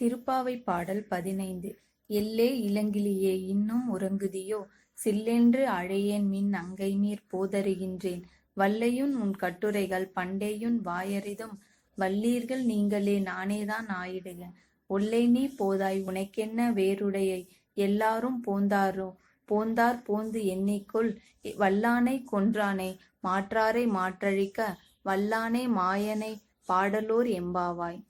திருப்பாவை பாடல் பதினைந்து. எல்லே இளங்கிலியே இன்னும் உறங்குதியோ? சில்லென்று அழையேன் மின் அங்கை நீர் போதருகின்றேன். வல்லையுன் உன் கட்டுரைகள் பண்டேயுன் வாயறிதும். வல்லீர்கள் நீங்களே நானேதான் ஆயிடுக. ஒல்லை நீ போதாய் உனக்கென்ன வேறுடையை? எல்லாரும் போந்தாரோ? போந்தார் போந்து எண்ணிக்கொள் வல்லானை கொன்றானே மாற்றாரை மாற்றழிக்க? வல்லானே மாயனை பாடலோர் எம்பாவாய்.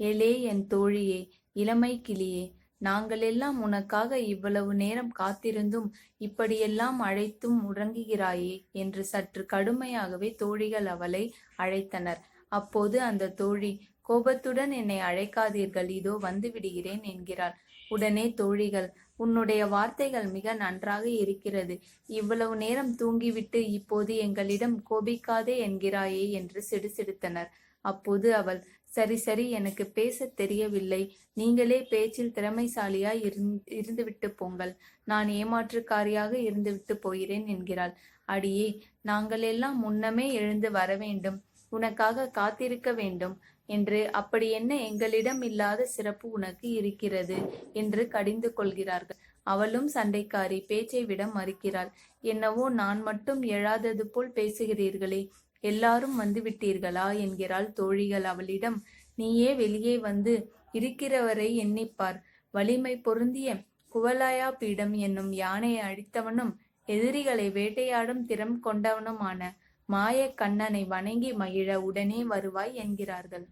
எலே என் தோழியே இளமை கிளியே நாங்களெல்லாம் உனக்காக இவ்வளவு நேரம் காத்திருந்தும் இப்படியெல்லாம் அழைத்தும் உறங்குகிறாயே என்று சற்று கடுமையாகவே தோழிகள் அவளை அழைத்தனர். அப்போது அந்த தோழி கோபத்துடன் என்னை அழைக்காதீர்கள் இதோ வந்து விடுகிறேன் என்கிறாள். உடனே தோழிகள் உன்னுடைய வார்த்தைகள் மிக நன்றாக இருக்கிறது. இவ்வளவு நேரம் தூங்கிவிட்டு இப்போது எங்களிடம் கோபிக்காதே என்கிறாயே என்று சிடுசிடுத்தனர். அப்போது அவள் சரி சரி எனக்கு பேசத் தெரியவில்லை. நீங்களே பேச்சில் திறமைசாலியாய் இருந்துவிட்டு போங்கள். நான் ஏமாற்றுக்காரியாக இருந்துவிட்டு போகிறேன் என்கிறாள். அடியே நாங்களெல்லாம் முன்னமே எழுந்து வர வேண்டும். உனக்காக காத்திருக்க வேண்டும் என்று அப்படி என்ன எங்களிடம் இல்லாத சிறப்பு உனக்கு இருக்கிறது? என்று கடிந்து கொள்கிறார்கள். அவளும் சண்டைக்காரி பேச்சை விட மறுக்கிறாள். என்னவோ நான் மட்டும் எழாதது போல் பேசுகிறீர்களே எல்லாரும் வந்துவிட்டீர்களா என்கிறாள் தோழிகள் அவளிடம். நீயே வெளியே வந்து இருக்கிறவரை எண்ணிப்பார். வலிமை பொருந்திய குவலாயா பீடம் என்னும் யானையை அழித்தவனும் எதிரிகளை வேட்டையாடும் திறம் கொண்டவனுமான மாய கண்ணனை வணங்கி மகிழ உடனே வருவாய் என்கிறார்கள்.